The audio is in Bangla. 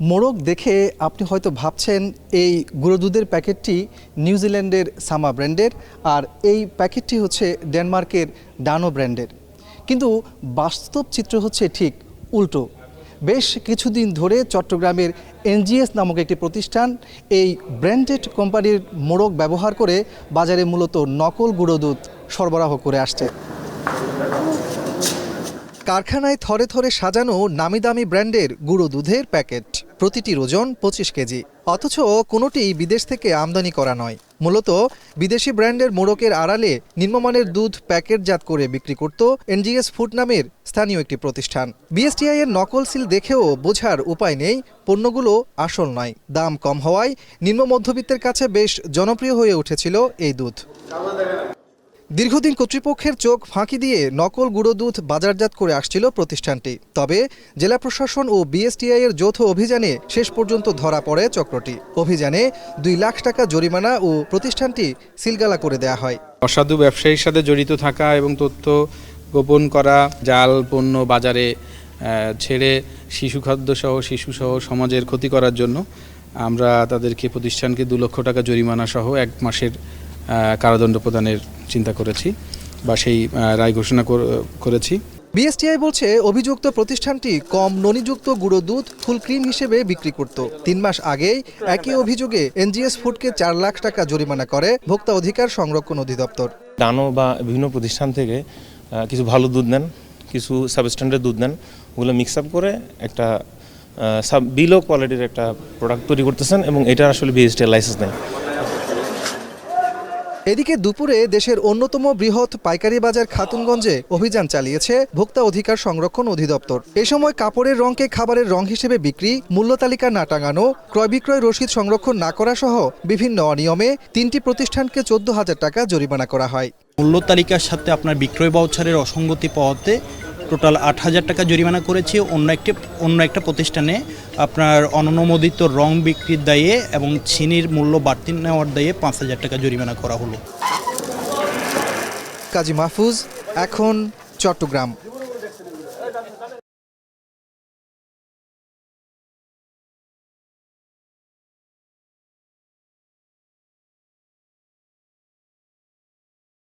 মোরগ দেখে আপনি হয়তো ভাবছেন এই গুঁড়ো দুধের প্যাকেটটি নিউজিল্যান্ডের সামা ব্র্যান্ডের আর এই প্যাকেটটি হচ্ছে ডেনমার্কের ডানো ব্র্যান্ডের। কিন্তু বাস্তব চিত্র হচ্ছে ঠিক উল্টো। বেশ কিছুদিন ধরে চট্টগ্রামের এনজিএস নামক একটি প্রতিষ্ঠান এই ব্র্যান্ডেড কোম্পানির মোড়ক ব্যবহার করে বাজারে মূলত নকল গুঁড়ো দুধ সরবরাহ করে আসছে। কারখানায় থরে থরে সাজানো নামি দামি ব্র্যান্ডের গুঁড়ো দুধের প্যাকেট। প্রতিটির ওজন পঁচিশ কেজি। অথচ কোনোটি বিদেশ থেকে আমদানি করা নয়। মূলত বিদেশি ব্র্যান্ডের মোড়কের আড়ালে নিম্নমানের দুধ প্যাকেটজাত করে বিক্রি করত এনজিএস ফুড নামের স্থানীয় একটি প্রতিষ্ঠান। বিএসটিআই এর নকল সিল দেখেও বোঝার উপায় নেই, পণ্যগুলো আসল নয়। দাম কম হওয়ায় নিম্ন মধ্যবিত্তের কাছে বেশ জনপ্রিয় হয়ে উঠেছিল এই দুধ। দীর্ঘদিন কর্তৃপক্ষের চোখ ফাঁকি দিয়ে নকল গুঁড়ো দুধ বাজারজাত করে আসছিল প্রতিষ্ঠানটি। তবে জেলা প্রশাসন ও বিএসটিআই এর যৌথ অভিযানে শেষ পর্যন্ত ধরা পড়ে চক্রটি। অভিযানে দুই লাখ টাকা জরিমানা ও প্রতিষ্ঠানটি সিলগালা করে দেয়া হয়। অসাধু ব্যবসায়ীর সাথে জড়িত থাকা এবং তথ্য গোপন করা, জাল, পণ্য বাজারে ছেড়ে শিশু খাদ্য সহ শিশু সহ সমাজের ক্ষতি করার জন্য আমরা তাদেরকে, প্রতিষ্ঠানকে দু লক্ষ টাকা জরিমানা সহ এক মাসের কারাদণ্ড প্রদানের চিন্তা করেছি বা সেই রায় ঘোষণা করেছি। বিএসটিআই বলছে অভিযুক্ত প্রতিষ্ঠানটি কম ননিযুক্ত গুঁড়ো দুধ ফুল ক্রিম হিসেবে বিক্রি করত। তিন মাস আগেই একই অভিযোগে এনজিএস ফুডকে চার লাখ টাকা জরিমানা করে ভোক্তা অধিকার সংরক্ষণ অধিদপ্তর। ডানো বা বিভিন্ন প্রতিষ্ঠান থেকে কিছু ভালো দুধ নেন কিছু সাবস্ট্যান্ডার্ড দুধ নেন ওগুলো মিক্স আপ করে একটা সাব বিলো কোয়ালিটির একটা প্রোডাক্ট তৈরি করতেছেন এবং এটা আসলে বিএসটি লাইসেন্স নেই এদিকে দুপুরে দেশের অন্যতম বৃহৎ পাইকারি বাজার খাতুনগঞ্জে অভিযান চালিয়েছে ভোক্তা অধিকার সংরক্ষণ অধিদপ্তর। এ সময় কাপড়ের রঙকে খাবারের রং হিসেবে বিক্রি, মূল্য তালিকা না টাঙানো, ক্রয় বিক্রয় রসিদ সংরক্ষণ না করা সহ বিভিন্ন অনিয়মে তিনটি প্রতিষ্ঠানকে চোদ্দ হাজার টাকা জরিমানা করা হয়। মূল্য তালিকার সাথে আপনার বিক্রয় বাউচারের অসঙ্গতি পাওয়াতে টোটাল আট হাজার টাকা জরিমানা করেছে। অন্য একটি, অন্য একটা প্রতিষ্ঠানে আপনার অননুমোদিত রং বিক্রির দায়ে এবং চিনির মূল্য বাড়তি নেওয়ার দায়ে পাঁচ হাজার টাকা জরিমানা করা হলো। কাজী মাহফুজ, এখন চট্টগ্রাম।